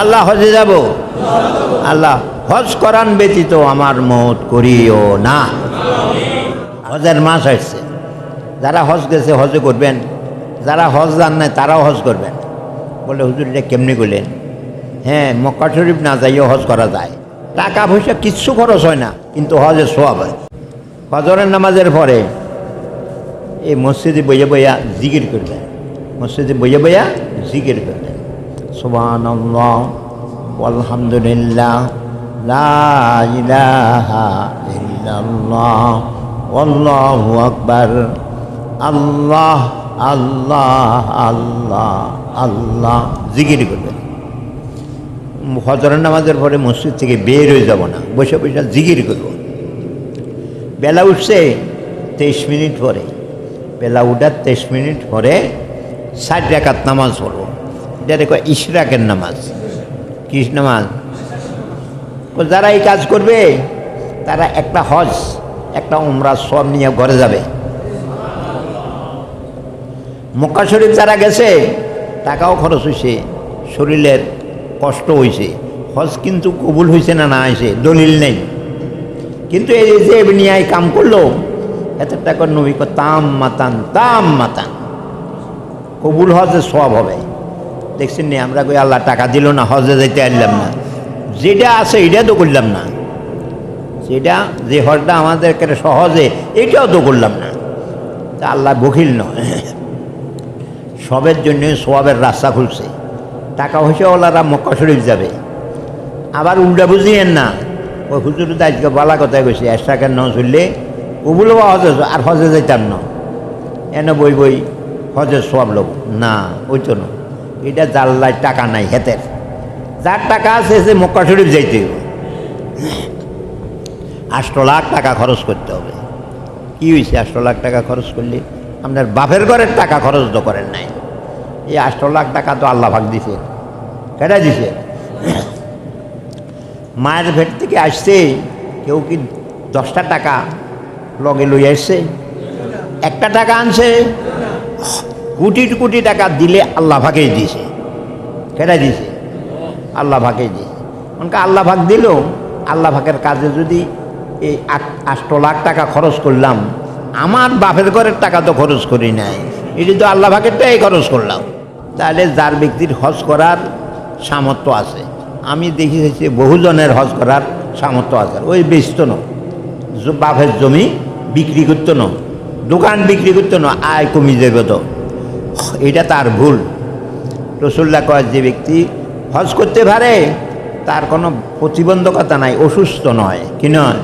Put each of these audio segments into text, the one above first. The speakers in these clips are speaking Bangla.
আল্লাহ হজে যাব? আল্লাহ, হজ করান ব্যতীত আমার মত করিও না। হজের মাস আসছে। যারা হজ গেছে হজে করবেন। যারা হজ জান নাই, তারাও হজ করবেন। বলে হুজুর, এটা কেমনি করলেন? হ্যাঁ মক্কা শরীফ না যাইও হজ করা যায়। টাকা পয়সা কিচ্ছু খরচ হয় না, কিন্তু হজের সোয়াব হয়। ফজরের নামাজের পরে এই মসজিদে বইয়া বইয়া জিকির করবেন মসজিদে বইয়া বইয়া জিকির করবেন সুবান আলহামদুলিল্লাহ আল্লাহু আকবার, আল্লাহ আল্লাহ আল্লাহ আল্লাহ, জিকির করবেন ফজরের নামাজের পরে মসজিদ থেকে বের হয়ে যাব না, বসে বসে জিকির করব। বেলা উঠছে তেইশ মিনিট পরে, বেলা উঠার তেইশ মিনিট পরে ষাট রাকাত নামাজ পড়ব। এটা দেখো ইশরাকের নামাজ। কিস নামাজ? যারা এই কাজ করবে তারা একটা হজ একটা উমরা সব নিয়ে ঘরে যাবে। মক্কা শরীফ যারা গেছে টাকাও খরচ হয়েছে শরীরের কষ্ট হয়েছে হজ কিন্তু কবুল হয়েছে না না হয়েছে দলিল নেই। কিন্তু এই যে নিয়ে কাম করল এত টাকার নবী কয়, তাম মাতান তাম মাতান। কবুল হজে সব হবে। দেখছেন নি? আমরা কই, আল্লাহ টাকা দিল না হজে যেতে আনলাম না। যেটা আছে এটা তো করলাম না। সেটা যে হজটা আমাদের সহজে, এটাও তো করলাম না। তা আল্লাহ বকিল নয় সবের জন্য সোয়াবের রাস্তা খুলছে। টাকা পয়সাওয়ালারা মক্কা শরীফ যাবে। আবার উল্টা বুঝিয়েন না। ওই হুজুর তো আজকে বালা কথায় গেছে এক টাকার ন চললে ওগুলো হজে আর হজে যাইতাম না। এনে বই বই হজের সব লোক না ওই তো না। এটা জাল্লায় টাকা নাই হেতের। যার টাকা আছে সে মক্কা শরীফ যাইতে হবে লাখ টাকা খরচ করতে হবে। কি হয়েছে আষ্ট লাখ টাকা খরচ করলে? আপনার বাপের ঘরের টাকা খরচ তো করেন নাই। এই আষ্ট লাখ টাকা তো আল্লাহ ভাগ দিছে। কেটা দিছে? মায়ের ভেট থেকে আসছে, কেউ কি দশটা টাকা লগে লই আসছে একটা টাকা আনছে? কোটি কোটি টাকা দিলে আল্লাহ ভাগেই দিয়েছে। কেটা দিয়েছে? আল্লাহ ভাগেই দিয়েছে। মনকে আল্লাহ ভাগ দিল আল্লাহ ভাগের কাজে যদি এই আষ্ট লাখ টাকা খরচ করলাম, আমার বাপের ঘরের টাকা তো খরচ করি নাই। এটি তো আল্লাহ ভাগেরটাই খরচ করলাম। তাহলে যার ব্যক্তির হজ করার সামর্থ্য আছে, আমি দেখি দেখেছি বহুজনের হজ করার সামর্থ্য আছে। ওই ব্যস্ত ন বাপের জমি বিক্রি করতো না দোকান বিক্রি করতো না আয় কমে যাবে তো। এটা তার ভুল। রসুল্লাহ কয়, যে ব্যক্তি হজ করতে পারে, তার কোনো প্রতিবন্ধকতা নাই, অসুস্থ নয়, কি নয়?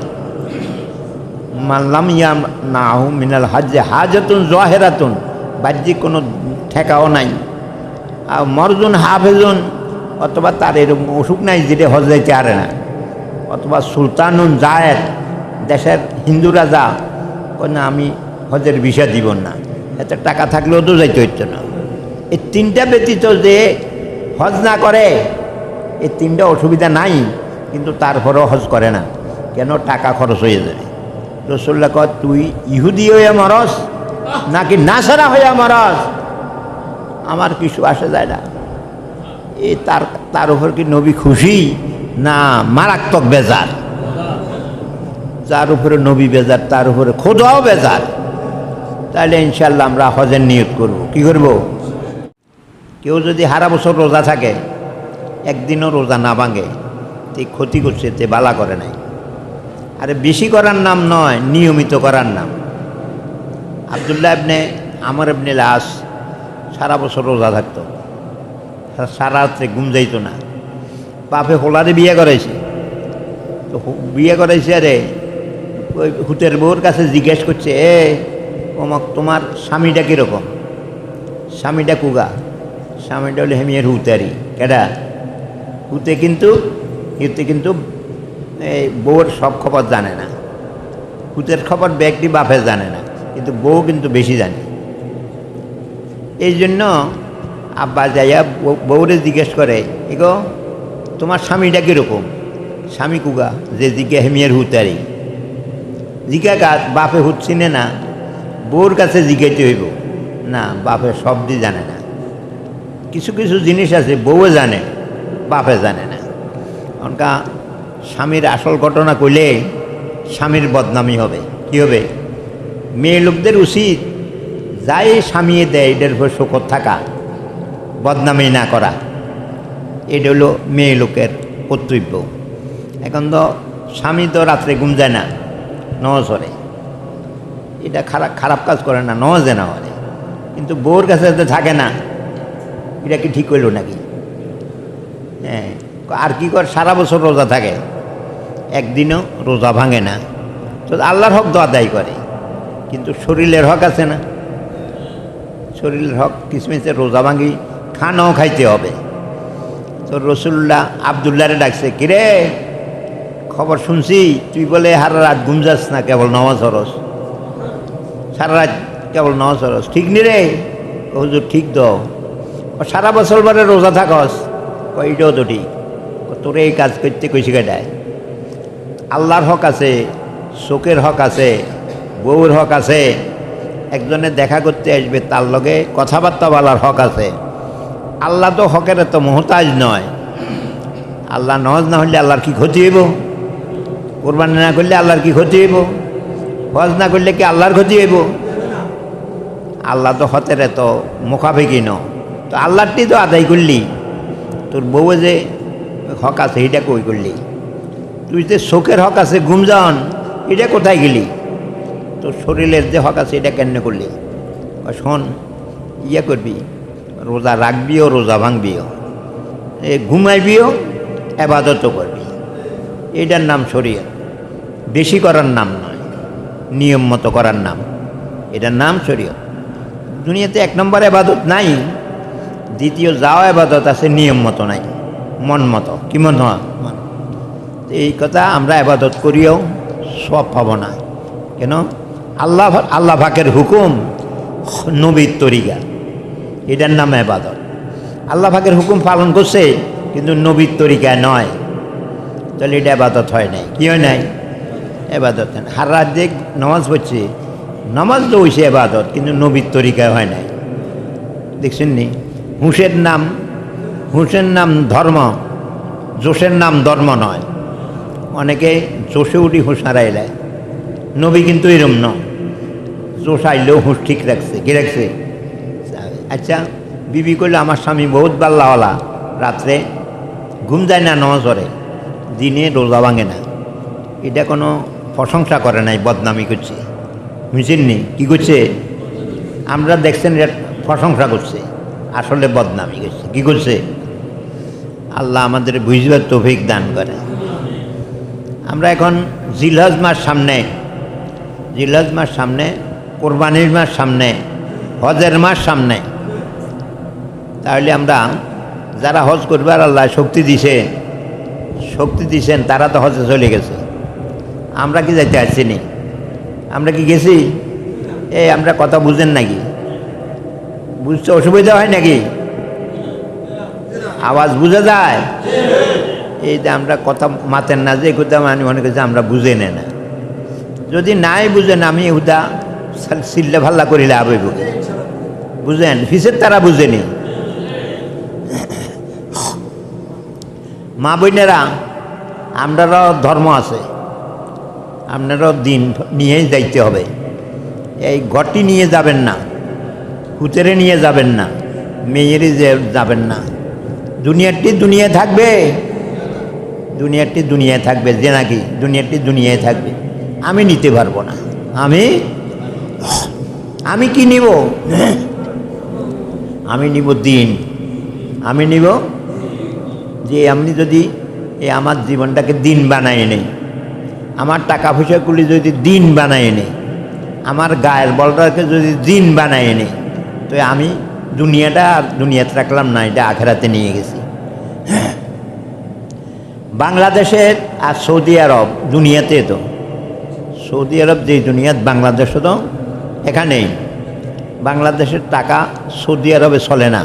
মানলাম ইয়াম নাহু মিনাল হাজে হাজতুন জহেরাতুন, বাহ্যিক কোনো ঠেকাও নাই। আর মরজুন হাফেজুন, অথবা তার এরকম অসুখ নাই, যেটা হজ যাইতে পারে না। অথবা সুলতানুন জায়েদ, দেশের হিন্দু রাজা না, আমি হজের ভিসা দিব না। এত টাকা থাকলেও তো যাইতে হইতো না। এই তিনটা ব্যতীত যে হজ না করে, এই তিনটা অসুবিধা নাই, কিন্তু তারপরেও হজ করে না। কেন? টাকা খরচ হয়ে যাবে। রসুল্লাহ কয়, তুই ইহুদি হইয়া মরস, নাকি নাসারা হইয়া মরস? আমার কিছু আসে যায় না। এ তার তার উপর কি নবী খুশি? না, মারাত্মক বেজার। যার উপরে নবী বেজার, তার উপরে খোদাও বেজার। তাহলে ইনশাল্লাহ আমরা হজের নিয়ত করব। কি করব? কেউ যদি হারা বছর রোজা থাকে, একদিনও রোজা না ভাঙে, তে ক্ষতি করছে, তে বালা করে নাই। আরে বেশি করার নাম নয়, নিয়মিত করার নাম। আবদুল্লাহ ইবনে আমার ইবনে লাস সারা বছর রোজা থাকতো। সারা রাত্রে ঘুম যাইতো না। বাপে হোলারে বিয়ে করাইছে। তো বিয়ে করাইছে আরে, ওই হুতের বউর কাছে জিজ্ঞেস করছে, এ ওমক তোমার স্বামীটা কীরকম? স্বামীটা কুগা। স্বামীটা হলে হেমিয়ার হুতারি। কেডা? হুতে কিন্তু হুতে কিন্তু, এই বউর সব খবর জানে না। হুতের খবর ব্যক্তি বাপে জানে না, কিন্তু বউ কিন্তু বেশি জানে। এই জন্য আব্বা যাইয়া বউ- বউরে জিজ্ঞেস করে, এগো, তোমার স্বামীটা কীরকম? স্বামী কুগা, যে জিজ্ঞা হেমিয়ার হুতারি। জিজ্ঞা গাছ বাপে হুত চিনে না। বউর কাছে জিজ্ঞাইতে হইব, না বাপে শব্দই জানে না। কিছু কিছু জিনিস আছে, বউও জানে, বাপে জানে না। অনকা স্বামীর আসল ঘটনা কইলে স্বামীর বদনামি হবে। কি হবে? মেয়ে লোকদের উচিত যাই স্বামী দেয় এটার উপর শোকর থাকা, বদনামি না করা। এটা হলো মেয়ে লোকের কর্তব্য। এখন তো স্বামী তো রাত্রে ঘুম যায় না নজরে এটা খারাপ খারাপ কাজ করে না নজে না মানে কিন্তু বউর কাছে তো থাকে না। এটা কি ঠিক হইল নাকি? হ্যাঁ আর কি কর, সারা বছর রোজা থাকে। একদিনও রোজা ভাঙে না। তো আল্লাহর হক তো আদায় করে। কিন্তু শরীরের হক আছে না। শরীরের হক কিসমিসের রোজা ভাঙি, খানাও খাইতে হবে। তো রসুল্লাহ আবদুল্লাহরে ডাকছে, কিরে, খবর শুনছি? তুই বলে সারা রাত ঘুম যাস না, কেবল নামাজ হরস সারা রাত কেবল নামাজ ঠিক নি রে? হুজুর, ঠিক তো। ও সারা বছর পরে রোজা থাকস। কইটাও তো ঠিক। তোরে এই কাজ করতে কইছি কেটায় আল্লাহর হক আছে চোখের হক আছে বউর হক আছে। একজনে দেখা করতে আসবে, তার লগে কথাবার্তা বলার হক আছে। আল্লাহ তো হকের এত মহতাজ নয়। আল্লাহ নজ না হলে আল্লাহর কি ক্ষতি হইব? কোরবানি না করলে আল্লাহর কি ক্ষতি হইব? হজ না করলে কি আল্লাহর ক্ষতি হইব? আল্লাহ তো হতের এত মুখাফেকি ন। তো আল্লাহরটি তো আদায় করলি। তোর বউয়ে যে হক আছে এটা কই করলি? তুই যে শোকের হক আছে, গুমজান, এটা কোথায় গেলি? তোর শরীরের যে হক আছে, এটা কেন করলি? শোন ইয়ে করবি, রোজা রাখবিও, রোজা ভাঙবিও। এ ঘুমাইবিও আবাদতও করবি। এটার নাম শরীয়ত। বেশি করার নাম নয় নিয়ম মতো করার নাম। এটার নাম শরীয়ত। দুনিয়াতে এক নম্বর আবাদত নাই, দ্বিতীয় যাও আবাদত আছে নিয়ম মতো নাই, মন মতো। কি মন মন। এই কথা আমরা আবাদত করিও সব পাবো না। কেন? আল্লাহ আল্লাহ ফাকের হুকুম নবীর তরিকা। এটার নাম আবাদত। আল্লাহ ফাকের হুকুম পালন করছে, কিন্তু নবীর তরিকায় নয়। তাহলে এটা আবাদত হয় নাই। কি হয় নাই? এবাদত হার রাত যে নামাজ পড়ছে, নামাজ তো হয়েছে এবাদত, কিন্তু নবীর তরিকায় হয় নাই। দেখছেন নি? হুঁসের নাম হুঁসের নাম ধর্ম, জোশের নাম ধর্ম নয়। অনেকে জোশে উঠি হুঁশ হারাই নবী কিন্তু এরম ন জোশ আইলেও হুঁশ ঠিক রাখছে, কি রাখছে? আচ্ছা বিবি করলে আমার স্বামী বহুত বাল্লাওয়ালা রাত্রে ঘুম যায় না পড়ে। দিনে রোজা ভাঙে না। এটা কোনো প্রশংসা করে নাই, বদনামি করছে। বুঝছেন নি? কী করছে? আমরা দেখছেন প্রশংসা করছে, আসলে বদনামি করছে। কী করছে? আল্লাহ আমাদের বুঝবার তৌফিক দান করে। আমরা এখন জিলহজ মাস সামনে, জিলহজ মাস সামনে, কোরবানির মাস সামনে, হজের মাস সামনে। তাহলে আমরা যারা হজ করবার আল্লাহ শক্তি দিছে, শক্তি দিছেন, তারা তো হজে চলে গেছে। আমরা কি যাইতে আসছি নি? আমরা কি গেছি? এই আমরা কথা বুঝেন নাকি? বুঝতে অসুবিধা হয় নাকি? আওয়াজ বুঝে যায়? এই যে আমরা কথা মাতেন না, যে কথা মানে মনে করছি আমরা বুঝে নে না। যদি নাই বুঝেন আমি হুদা সিল্লে ভাল্লা করিলে আবইব বুঝেন? ফিসের তারা বুঝেনি মা বোনেরা, আমরারও ধর্ম আছে। আপনারও দিন নিয়েই যাইতে হবে। এই ঘরটি নিয়ে যাবেন না হুতেরে নিয়ে যাবেন না মেয়েরই যে যাবেন না। দুনিয়ারটি দুনিয়ায় থাকবে দুনিয়ারটি দুনিয়ায় থাকবে, যে নাকি দুনিয়ারটি দুনিয়ায় থাকবে। আমি নিতে পারব না। আমি আমি কি নিব? আমি নিব দিন। আমি নিব যে আমি যদি এই আমার জীবনটাকে দিন বানাই নেই আমার টাকা পয়সাগুলি যদি দিন বানাই নেই আমার গায়ের বলটাকে যদি দিন বানাই নেই তো আমি দুনিয়াটা আর দুনিয়াতে রাখলাম না, এটা আখেরাতে নিয়ে গেছি। বাংলাদেশের আর সৌদি আরব দুনিয়াতে তো, সৌদি আরব যে দুনিয়াত, বাংলাদেশও তো এখানেই। বাংলাদেশের টাকা সৌদি আরবে চলে না,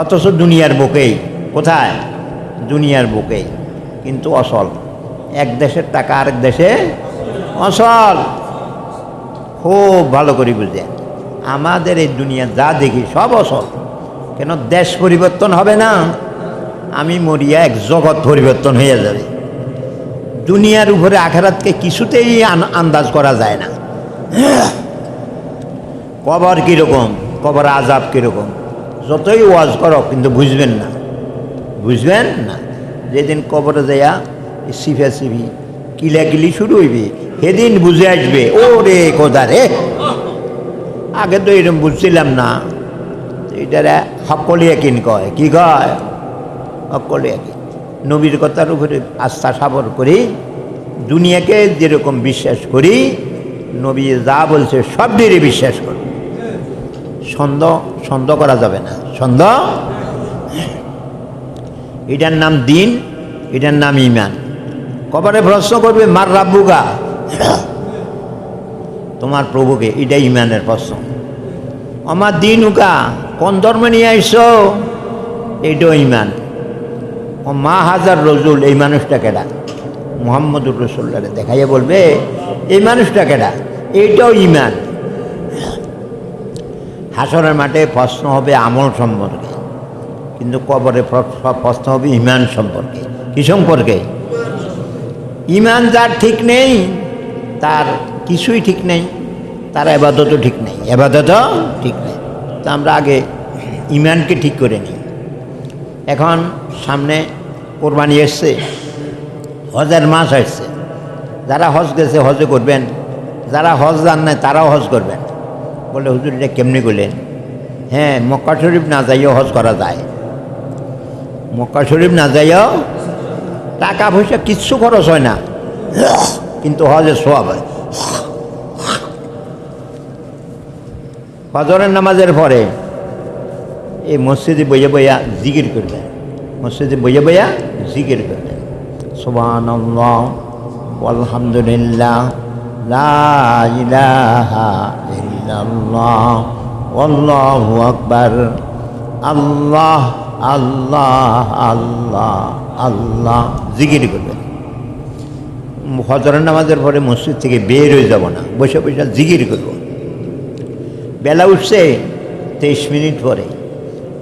অথচ দুনিয়ার বুকেই, কোথায়? দুনিয়ার বুকেই, কিন্তু অসল। এক দেশের টাকা আরেক দেশে অসল। খুব ভালো করে বুঝে আমাদের এই দুনিয়া যা দেখি সব অসল। কেন দেশ পরিবর্তন হবে না? আমি মরিয়া এক জগৎ পরিবর্তন হয়ে যাবে। দুনিয়ার উপরে আখেরাতকে কিছুতেই আন্দাজ করা যায় না। কবর কীরকম? কবর আজাব কীরকম? যতই ওয়াজ করো, কিন্তু বুঝবেন না। বুঝবেন না? যেদিন কবরে যাইয়া সিফা সিফি কিলাকিলি শুরু হইবে। সেদিন বুঝে আসবে। ও রে কোদা রে। আগে তো এরকম বুঝছিলাম না। এটারা সকলে কিন কয়। কি কয়? সকলে কিন নবীর কথার উপরে আস্থা সাবর করি। দুনিয়াকে যেরকম বিশ্বাস করি, নবী যা বলছে সব দিয়ে বিশ্বাস করি। সন্দেহ সন্দেহ করা যাবে না। সন্দেহ এটার নাম দিন, এটার নাম ইমান। কবারে প্রশ্ন করবে? মার রাব্বুগা। তোমার প্রভুকে এটা ইমানের প্রশ্ন। আমার দিন উকা কোন ধর্ম নিয়ে আইসো? এইটাও ইমান। ও মা হাজার রজুল, এই মানুষটা কেডা? মোহাম্মদুর রসুল্লারে দেখাইয়া বলবে, এই মানুষটা কেডা? এইটাও ইমান। হাসরের মাঠে প্রশ্ন হবে আমল সম্পর্কে। কিন্তু কবরে প্রশ্ন হবে ইমান সম্পর্কে। কি সম্পর্কে? ইমান যার ঠিক নেই, তার কিছুই ঠিক নেই, তার এবাদতও ঠিক নেই, এবাদতও ঠিক নেই। তা আমরা আগে ইমানকে ঠিক করে নিই। এখন সামনে কোরবানি এসছে, হজের মাস আসছে। যারা হজ গেছে হজে করবেন। যারা হজ যান নাই, তারাও হজ করবেন। বলে, হুজুর, এটা কেমনি করলেন? হ্যাঁ মক্কা শরীফ না যাইও হজ করা যায়। মক্কা শরীফ না যাইও টাকা পয়সা কিচ্ছু খরচ হয় না। কিন্তু হজের সব হয়। ফজরের নামাজের পরে এই মসজিদে বইয়া বইয়া জিকির করবেন মসজিদে বইয়া বইয়া জিকির করবেন সুবান আলহামদুলিল্লাহ ইলাহা ইল্লাল্লাহ আল্লাহ আল্লাহ আল্লাহ আল্লাহ। জিকির করবেন ফজরের নামাজের পরে মসজিদ থেকে বের হয়ে যাব না, বসে বসে জিকির করব। বেলা উঠছে তেইশ মিনিট পরে,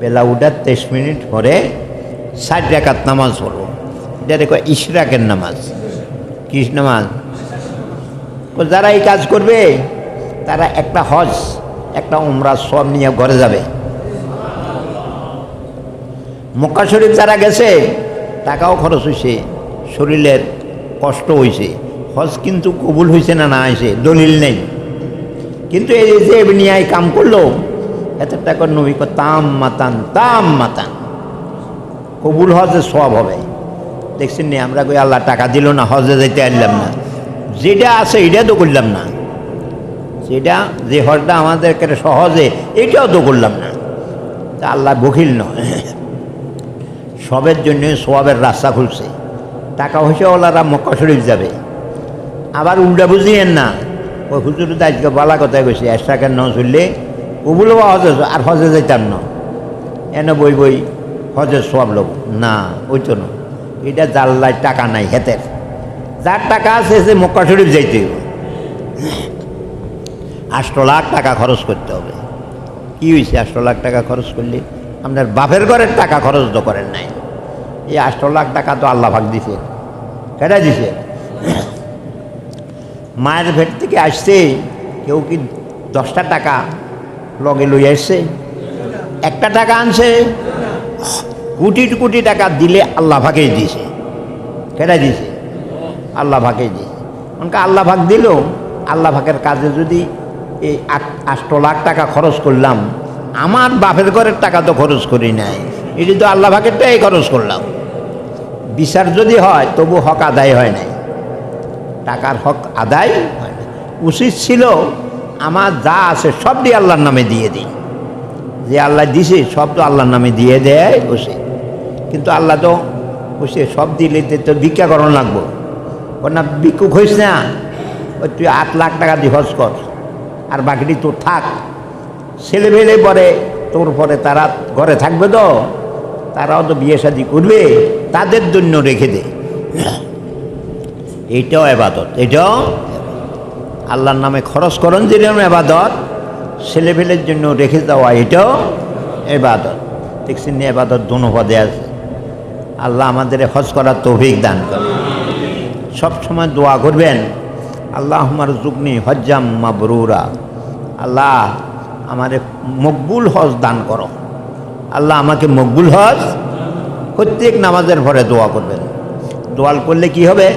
বেলা উঠার তেইশ মিনিট পরে ষাট রাকাত নামাজ পড়ব। এটা দেখো ইশরাকের নামাজ। কিস নামাজ? যারা এই কাজ করবে, তারা একটা হজ, একটা উমরা সব নিয়ে ঘরে যাবে। মক্কা শরীফ যারা গেছে টাকাও খরচ হয়েছে শরীরের কষ্ট হয়েছে হজ কিন্তু কবুল হয়েছে না না হয়েছে দলিল নেই। কিন্তু এই যে নিয়ে কাম করল, এত টাকার নবী তাম মাতান তাম মাতান। কবুল হজে সব হবে। দেখছেন নি, আমরা কই, আল্লাহ টাকা দিল না, হজে যেতে আনলাম না। যেটা আছে, এটা তো করলাম না। যেটা, যে হজটা আমাদেরকে সহজে, এটাও তো করলাম না। তা আল্লাহ বকিল নয়। সবের জন্য সোয়াবের রাস্তা খুলছে। টাকা পয়সাওয়ালারা মক্কা শরীফ যাবে। আবার উল্টা বুঝিয়েন না, ওই হুজুর আজকে বলা কথায় কইছে এক টাকার ন চললে ওগুলো হজে আর হজে যাইতাম না। এনে বই বই হজের সব লোক না ওই তো না। এটা জাল্লায় টাকা নাই হেতের। যার টাকা আছে সে মক্কা শরীফ যাইতে হবে আষ্ট লাখ টাকা খরচ করতে হবে। কি হয়েছে আষ্ট লাখ টাকা খরচ করলে? আপনার বাপের ঘরের টাকা খরচ তো করেন নাই। এই আষ্ট লাখ টাকা তো আল্লাহ ভাগ দিছে। কেটা দিছে? মায়ের ভেট থেকে আসছে, কেউ কি দশটা টাকা লগে লই আসছে? একটা টাকা আনছে, কোটি কোটি টাকা দিলে আল্লাহ ভাগেই দিছে। কেটা দিছে? আল্লাহ ভাগেই দিছে। অনেকে আল্লাহ ভাগ দিল, আল্লাহ ভাগের কাজে যদি এই আট- আষ্ট লাখ টাকা খরচ করলাম আমার বাপের ঘরের টাকা তো খরচ করি নাই। এটি তো আল্লাহ ভাগেরটাই খরচ করলাম। বিচার যদি হয়, তবু হক আদায় হয় নাই। টাকার হক আদায় হয় না উচিত ছিল আমার যা আছে সব দিয়ে আল্লাহর নামে দিয়ে দিই। যে আল্লাহ দিছে, সব তো আল্লাহর নামে দিয়ে দেয় উচিত কিন্তু আল্লাহ তো উচিত সব দিলে তো- তো ভিক্ষা লাগবো। ওর না, ভিক্ষুক হইস না। তুই আট লাখ টাকা দিয়ে হজ কর। আর বাকিটি তোর থাক। ছেলে মেলে পরে তোর পরে তারা ঘরে থাকবে তো, তারাও তো বিয়ে শাদি করবে, তাদের জন্য রেখে দে। এইটাও এবাদত, এটাও আল্লাহর নামে খরচ করন যেরকম এবাদত ছেলেপেলের জন্য রেখে দেওয়া এটাও এবাদত। দেখছেন এবাদত দোনো পদে আছে। আল্লাহ আমাদের হজ করার তৌফিক দান করে সবসময় দোয়া করবেন আল্লাহ আমার জুগনি হজ্জাম মাবরুরা। আল্লাহ আমারে মকবুল হজ দান করো। আল্লাহ আমাকে মকবুল হজ, প্রত্যেক নামাজের পরে দোয়া করবেন। দোয়াল করলে কি হবে?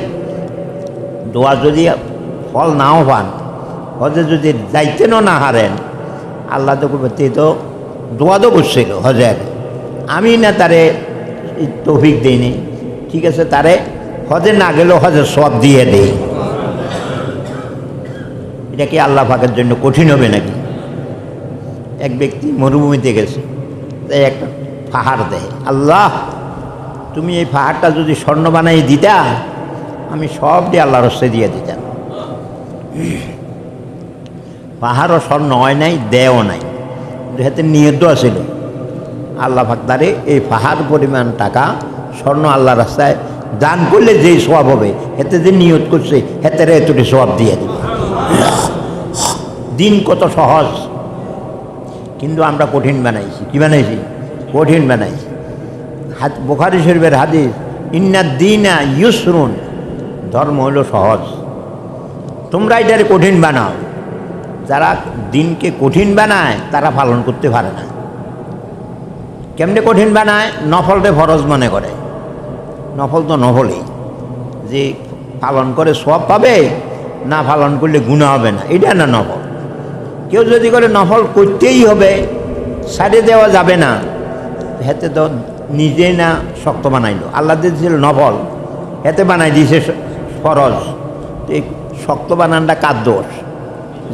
দোয়া যদি ফল নাও পান, হজে যদি যাইতেনও না হারেন, আল্লাহ তো তো দোয়া তো করছিল হজের। আমি না তারে তৌফিক দিইনি, ঠিক আছে, তারে হজে না গেলেও হজে সব দিয়ে দেই। এটা কি আল্লাহ পাকের জন্য কঠিন হবে নাকি? ব্যক্তি মরুভূমিতে গেছে, তাই একটা পাহাড় দেয়। আল্লাহ, তুমি এই পাহাড়টা যদি স্বর্ণ বানাই দিতা, আমি সব দিয়ে আল্লাহ রস্তে দিয়ে দিতাম। পাহাড়ও স্বর্ণ হয় নাই দেও নাই। হাতে নিয়ত আছিল। আল্লাহ ফাকদারে এই পাহাড় পরিমাণ টাকা স্বর্ণ আল্লাহ রাস্তায় দান করলে যেই সব হবে, হেতে যে নিয়ত করছে, হেতে এতটি সব দিয়ে দিবে। দিন কত সহজ। কিন্তু আমরা কঠিন বানাইছি। কি বানাইছি? কঠিন বানাইছি। হাত বোখারি শরীফের হাদিস, ইন্না দিনা ইউসরুন। ধর্ম হলো সহজ। তোমরা এটারে কঠিন বানাও। যারা দিনকে কঠিন বানায়, তারা পালন করতে পারে না। কেমনে কঠিন বানায়? নফলটা ফরজ মনে করে। নফল তো নফলই। যে পালন করে সব পাবে, না পালন করলে গুণা হবে না। এটা না নফল? কেউ যদি করে নফল করতেই হবে সাইডে দেওয়া যাবে না। হেতে তো নিজেই না শক্ত বানাইলো। আল্লাহ দিয়েছিল নফল, হেতে বানাই দিয়েছে ফরজ। এই শক্ত বানানটা কার দোষ?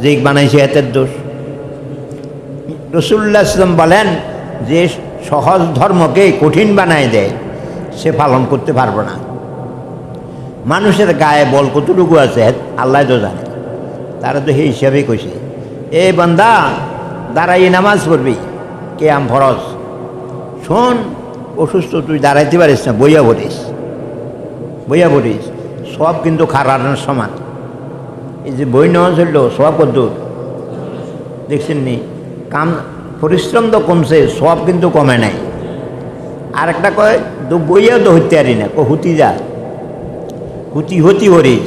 যে বানাইছে হেতের দোষ। রসুল্লাহ ইসলাম বলেন, যে সহজ ধর্মকে কঠিন বানায় দেয়, সে পালন করতে পারব না। মানুষের গায়ে বল কতটুকু আছে আল্লাহ তো জানে। তারা তো সেই হিসাবেই কইছে। এ বান্দা দাঁড়াই নামাজ পড়বি কে আম ফরজ। শোন, অসুস্থ তুই দাঁড়াইতে পারিস না, বইয়া পড়িস। বইয়া পড়িস। সব কিন্তু খারানোর সমান। এই যে বই নেওয়া চলল, সব কত দেখছেন নি? কাম, পরিশ্রম তো কমছে, সব কিন্তু কমে নাই। আর একটা কয়, তো বইয়াও তো হইতে পারি না হুতি যা। হুতি হতি হরিস।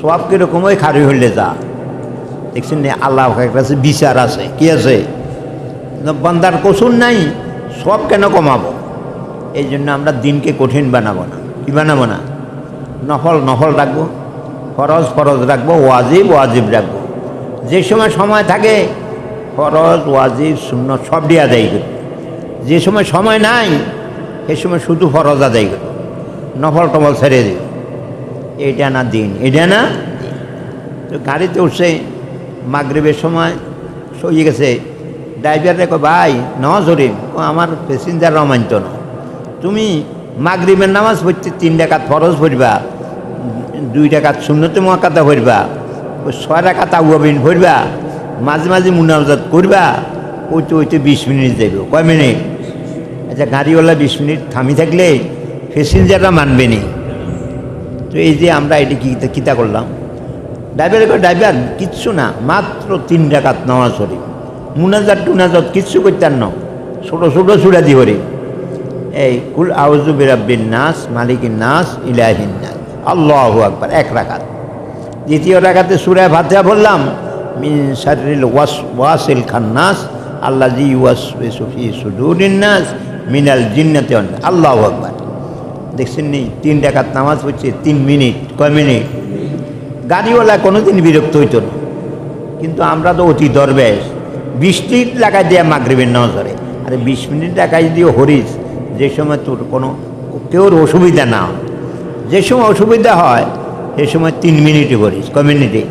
সব কীরকম ওই খারি হইলে যা। দেখছেন আল্লাহ কাছে বিচার আছে। কি আছে? বান্দার কসুর নাই, সব কেন কমাবো? এই জন্য আমরা দিনকে কঠিন বানাবো না। কি বানাবো না? নফল নফল রাখব, ফরজ ফরজ রাখব, ওয়াজিব ওয়াজিব রাখব। যে সময় সময় থাকে, ফরজ, ওয়াজিব শূন্য সব দিয়ে আদায় করব যে সময় সময় নাই, সে সময় শুধু ফরজ আদায় করব নফল টফল ছেড়ে দিই। এইটা না দিন এটা না। তো গাড়িতে উঠছে মাগরীবের সময় সইয়ে গেছে। ড্রাইভারে কো ভাই, নামাজ হরিম ও আমার প্যাসেঞ্জার রমান্ত না। তুমি মাগরিবের নামাজ পড়তে তিন টাকাত ফরজ পড়বা, দুই টাকাত শূন্যতে মহাকাতা ওই ছয় টাকাত আগুয়াবিন পড়বা, মাঝে মাঝে মুনাজাত করবা, ওইতে ওইতে বিশ মিনিট যাইব। কয়, মিনিট? আচ্ছা গাড়িওয়ালা বিশ মিনিট থামি থাকলে প্যাসেঞ্জাররা মানবে নি। তো এই যে আমরা এটি কিতা করলাম? ড্রাইভারে ড্রাইভার কিচ্ছু না, মাত্র তিন ডাকাত নামাজ হরি মুনাজাত টুনাজাত কিচ্ছু করতেন না। ছোটো ছোটো চূড়া দি হরি এই, কুল আউজু বিরাব্বিন নাস, মালিকিন নাস, ইলাহিন নাস। আল্লাহু আকবার, এক রাকাত দ্বিতীয় রাকাতে সুরায় ভাতিয়া বললাম মিন শারিল ওয়াস, ওয়াসিল খান্নাস আল্লাহ জি ওয়াস সুফি সুদুরিন নাস, মিনাল জিন্নাতে আল্লাহু আকবার। দেখছেন নি, তিন ডাকাত নামাজ পড়ছে, তিন মিনিট, কয় মিনিট? গাড়িওয়ালা কোনোদিন বিরক্ত হইতো না। কিন্তু আমরা তো অতি দরবেশ। বিশ মিনিট লাগাই দিয়ে মাগরিবের নামাজ ধরে আরে বিশ মিনিট লাগাই দিয়ে হরিস যে সময় তোর কোনো কেউর অসুবিধা না যে সময় অসুবিধা হয়, সে সময় তিন মিনিটে করিস। কমিউনিটি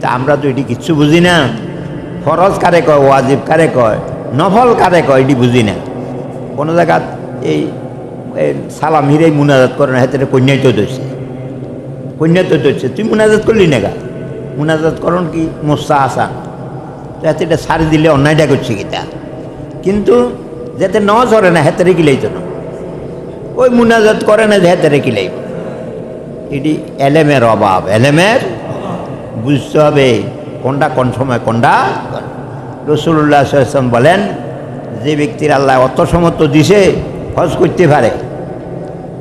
তা আমরা তো এটি কিচ্ছু বুঝি না। ফরজ কারে কয়, ওয়াজিব কারে কয়, নফল কারে কয়, এটি বুঝি না। কোনো জায়গাত এই সালাম হিরে মুনাজাত করে হাতে কন্যাই তো ধরছে। কন্যা তো ধরছে তুই মুনাজাত করলি না গা? মুনাজাত করন কি? মোস্তা আসান যাতে এটা সারি দিলে অন্যায়টা করছে গীতা কিন্তু যাতে ন ধরে না, হেতারে কিলাই তো না? ওই মুনাজাত করে না যে হেতারে কিলাই এটি এলেমের অভাব। এলেমের বুঝতে হবে কোনটা কোন সময়, কোনটা রসুল্লাহ সাল্লাম বলেন, যে ব্যক্তির আল্লাহ অত সমর্থ দিছে, হজ করতে পারে।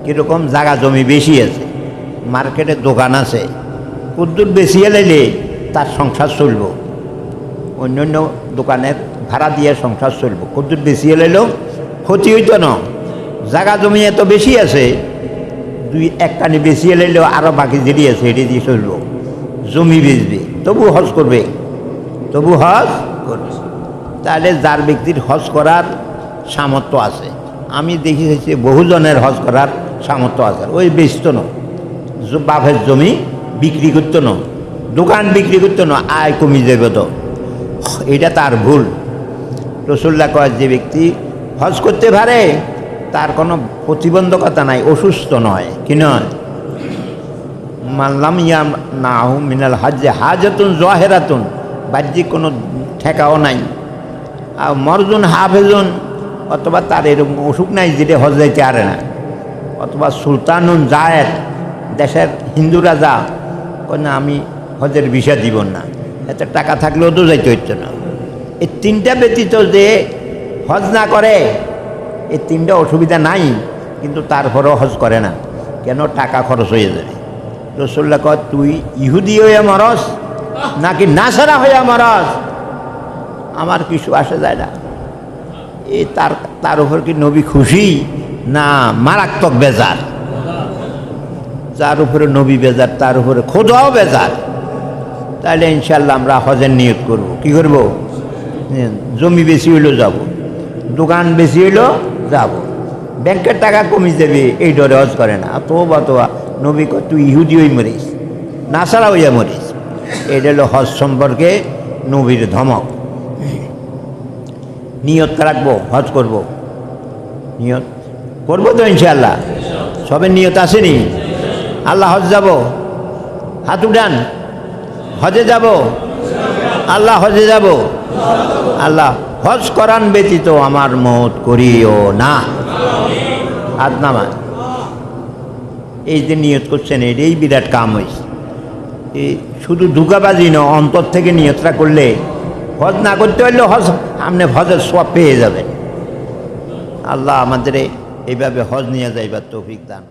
কীরকম জায়গা জমি বেশি আছে। মার্কেটে দোকান আছে কুদ্দুর বেশি এলাইলে তার সংসার চলব। অন্য অন্য দোকানের ভাড়া দিয়ে সংসার চলব। কুদ্দুর বেশি এলাইলেও ক্ষতি হইতো না। জায়গা জমি এত বেশি আছে, দুই এক কানি বেশি এলাইলেও আরও বাকি যেটি আছে এটি দিয়ে চলব। জমি বেচবে, তবু হজ করবে। তবু হজ করবে। তাহলে যার ব্যক্তির হজ করার সামর্থ্য আছে। আমি দেখেছি বহুজনের হজ করার সামর্থ্য আছে, ওই বেচত না জ- বাপের জমি বিক্রি করতো না, দোকান বিক্রি করতো না, আয় কমি যাবে তো। এটা তার ভুল। রসুল্লাহ কয়, যে ব্যক্তি হজ করতে পারে, তার কোনো প্রতিবন্ধকতা নাই, অসুস্থ নয়, কি নয়? মানলাম ইয়া নাহু মিনাল হাজে হাজতুন জহেরাতুন, বাহ্যিক কোনো ঠেকাও নাই। আর মরজুন হাফেজন, অথবা তার এরকম অসুখ নাই, যেটা হজ যাইতে পারে না। অথবা সুলতানুন জায়েদ দেশের হিন্দু রাজা না, আমি হজের ভিসা দিব না। এত টাকা থাকলেও তো যাইতে হইতো না। এই তিনটা ব্যতীত যে হজ না করে, এই তিনটা অসুবিধা নাই, কিন্তু তারপরেও হজ করে না। কেন? টাকা খরচ হয়ে যাবে রসুল্লাহ কয়, তুই ইহুদি হয়ে মরস নাকি নাসারা হয়ে মরস? আমার কিছু আসে যায় না। এ তার তার উপর কি নবী খুশি? না, মারাত্মক বেজার। যার উপরে নবী বেজার, তার উপরে খোদাও বেজার। তাহলে ইনশাল্লাহ আমরা হজের নিয়োগ করব। কি করব? জমি বেশি হইলেও যাব। দোকান বেশি হইলেও যাব। ব্যাংকের টাকা কমে যাবে, এই ডরে হজ করে না। তো বা তো নবী তুই ইহুদি হই মরিস, নাসারা হইয়া মরিস। এটা হলো হজ সম্পর্কে নবীর ধমক। নিয়ত রাখব, হজ করব। নিয়ত করব তো ইনশাল্লাহ সবের নিয়ত আসেনি? আল্লাহ হজ যাব। হাত উঠান। হজে যাব। আল্লাহ হজে যাব। আল্লাহ হজ করান ব্যতীত আমার মত করিও না। হাত নামান এই যে নিয়ত করছেন এটাই বিরাট কাম হয়েছে এই শুধু ধুকাবাজি ন অন্তর থেকে নিয়তটা করলে হজ না করতে পারলে হজ আপনি হজের সব পেয়ে যাবেন। আল্লাহ আমাদের এইভাবে হজ নিয়ে যাইবার তৌফিক দান